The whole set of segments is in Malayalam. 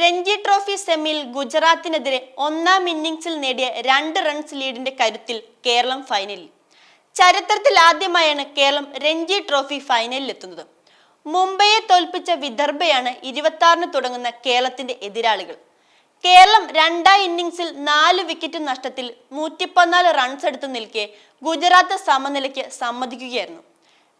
രഞ്ജി ട്രോഫി സെമിയിൽ ഗുജറാത്തിനെതിരെ ഒന്നാം ഇന്നിംഗ്സിൽ നേടിയ രണ്ട് റൺസ് ലീഡിന്റെ കരുത്തിൽ കേരളം ഫൈനലിൽ. ചരിത്രത്തിൽ ആദ്യമായാണ് കേരളം രഞ്ജി ട്രോഫി ഫൈനലിൽ എത്തുന്നത് മുംബൈയെ തോൽപ്പിച്ച വിദർഭയാണ് ഇരുപത്തി തുടങ്ങുന്ന കേരളത്തിന്റെ എതിരാളികൾ. കേരളം രണ്ടാം ഇന്നിംഗ്സിൽ നാല് വിക്കറ്റ് നഷ്ടത്തിൽ നൂറ്റിപ്പതിനാല് റൺസ് എടുത്തു നിൽക്കെ ഗുജറാത്ത് സമനിലയ്ക്ക് സമ്മതിക്കുകയായിരുന്നു.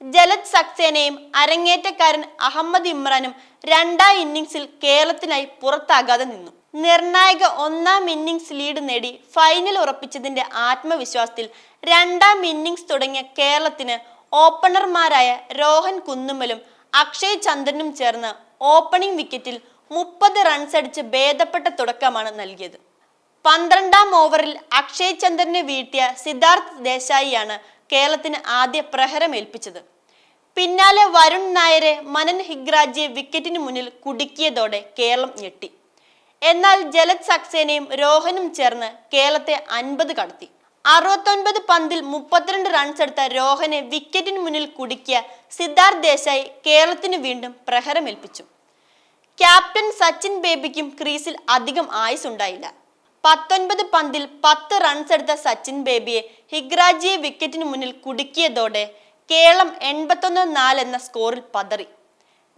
ജലജ് സക്സേനയും അരങ്ങേറ്റക്കാരൻ അഹമ്മദ് ഇമ്രാനും രണ്ടാം ഇന്നിംഗ്സിൽ കേരളത്തിനായി പുറത്താകാതെ നിന്നു. നിർണായക ഒന്നാം ഇന്നിംഗ്സ് ലീഡ് നേടി ഫൈനൽ ഉറപ്പിച്ചതിന്റെ ആത്മവിശ്വാസത്തിൽ രണ്ടാം ഇന്നിംഗ്സ് തുടങ്ങിയ കേരളത്തിന് ഓപ്പണർമാരായ രോഹൻ കുന്നുമ്മലും അക്ഷയ് ചന്ദ്രനും ചേർന്ന് ഓപ്പണിംഗ് വിക്കറ്റിൽ മുപ്പത് റൺസ് അടിച്ച് ഭേദപ്പെട്ട തുടക്കമാണ് നൽകിയത്. പന്ത്രണ്ടാം ഓവറിൽ അക്ഷയ് ചന്ദ്രനെ വീഴ്ത്തിയ സിദ്ധാർത്ഥ് ദേശായിയാണ് കേരളത്തിന് ആദ്യ പ്രഹരമേൽപ്പിച്ചത് പിന്നാലെ വരുൺ നായരെ മനൻ ഹിഗ്രാജിയെ വിക്കറ്റിന് മുന്നിൽ കുടുക്കിയതോടെ കേരളം ഞെട്ടി. എന്നാൽ ജലജ് സക്സേനയും രോഹനും ചേർന്ന് കേരളത്തെ അൻപത് കടത്തി. അറുപത്തൊൻപത് പന്തിൽ മുപ്പത്തിരണ്ട് റൺസ് എടുത്ത രോഹനെ വിക്കറ്റിന് മുന്നിൽ കുടുക്കിയ സിദ്ധാർത്ഥ് ദേശായി കേരളത്തിന് വീണ്ടും പ്രഹരമേൽപ്പിച്ചു. ക്യാപ്റ്റൻ സച്ചിൻ ബേബിക്കും ക്രീസിൽ അധികം ആയുസ് ഉണ്ടായില്ല പത്തൊൻപത് പന്തിൽ പത്ത് റൺസ് എടുത്ത സച്ചിൻ ബേബിയെ ഹിഗ്രാജിയെ വിക്കറ്റിന് മുന്നിൽ കുടുക്കിയതോടെ കേരളം എൺപത്തൊന്ന് നാല് എന്ന സ്കോറിൽ പതറി.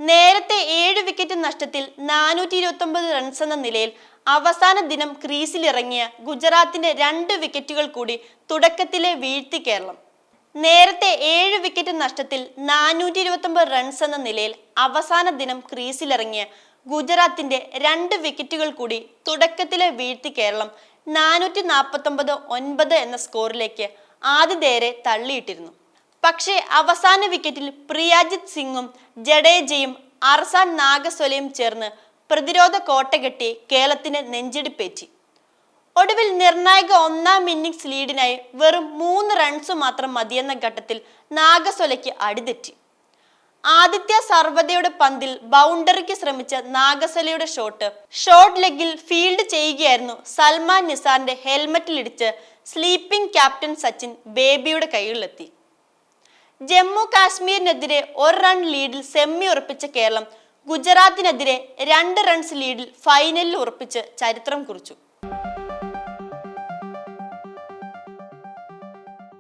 നേരത്തെ ഏഴ് വിക്കറ്റ് നഷ്ടത്തിൽ നാനൂറ്റി ഇരുപത്തി റൺസ് എന്ന നിലയിൽ അവസാന ദിനം ക്രീസിലിറങ്ങിയ ഗുജറാത്തിന്റെ രണ്ട് വിക്കറ്റുകൾ കൂടി തുടക്കത്തിലെ വീഴ്ത്തി കേരളം. നേരത്തെ ഏഴ് വിക്കറ്റ് നഷ്ടത്തിൽ നാനൂറ്റി ഇരുപത്തി റൺസ് എന്ന നിലയിൽ അവസാന ദിനം ക്രീസിലിറങ്ങിയ ഗുജറാത്തിന്റെ രണ്ട് വിക്കറ്റുകൾ കൂടി തുടക്കത്തിലെ വീഴ്ത്തി കേരളം നാനൂറ്റി നാൽപ്പത്തി ഒമ്പത് ഒൻപത് എന്ന സ്കോറിലേക്ക് ആതിഥേയരെ തള്ളിയിട്ടിരുന്നു. പക്ഷേ അവസാന വിക്കറ്റിൽ പ്രിയാജിത് സിംഗും ജഡേജയും അർസാൻ നാഗസ്വലയും ചേർന്ന് പ്രതിരോധ കോട്ട കെട്ടി കേരളത്തിന് നെഞ്ചിടിപ്പേറ്റി. ഒടുവിൽ നിർണായക ഒന്നാം ഇന്നിംഗ്സ് ലീഡിനായി വെറും മൂന്ന് റൺസ് മാത്രം മതിയെന്ന ഘട്ടത്തിൽ നാഗസ്വലയ്ക്ക് അടിതെറ്റി. ആദിത്യ സർവതയുടെ പന്തിൽ ബൗണ്ടറിക്ക് ശ്രമിച്ച നാഗസ്വലയുടെ ഷോട്ട് ഷോർട്ട് ലെഗിൽ ഫീൽഡ് ചെയ്യുകയായിരുന്നു സൽമാൻ നിസാറിന്റെ ഹെൽമറ്റിലിടിച്ച് സ്ലീപ്പിംഗ് ക്യാപ്റ്റൻ സച്ചിൻ ബേബിയുടെ കൈകളിലെത്തി. ജമ്മു കാശ്മീരിനെതിരെ ഒരു റൺ ലീഡിൽ സെമ്മി ഉറപ്പിച്ച കേരളം ഗുജറാത്തിനെതിരെ രണ്ട് റൺസ് ലീഡിൽ ഫൈനലിൽ ഉറപ്പിച്ച് ചരിത്രം കുറിച്ചു.